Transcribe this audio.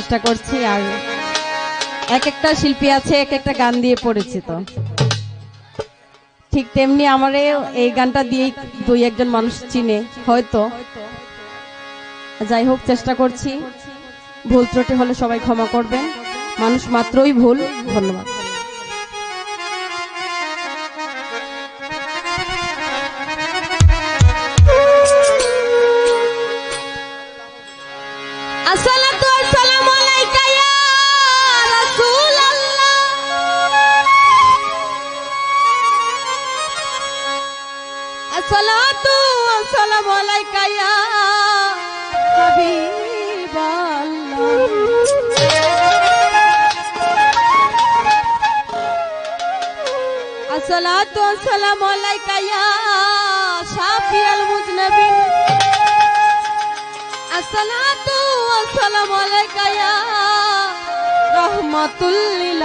চেষ্টা করছি আর এক একটা শিল্পী আছে, এক একটা গান দিয়ে পরিচিত। ঠিক তেমনি আমার এই গানটা দিয়ে দুই একজন মানুষ চিনে, হয়তো। যাই হোক, চেষ্টা করছি। ভুল ত্রুটি হলে সবাই ক্ষমা করবেন। মানুষ মাত্রই ভুল, ধন্যবাদ। আলাইকা ইয়া হাবিবাল্লাহ আসসালাতু আসসালামু আলাইকা ইয়া শাফিয়াল মুজনবিন আসসালাতু আসসালামু আলাইকা ইয়া রাহমাতুল লিল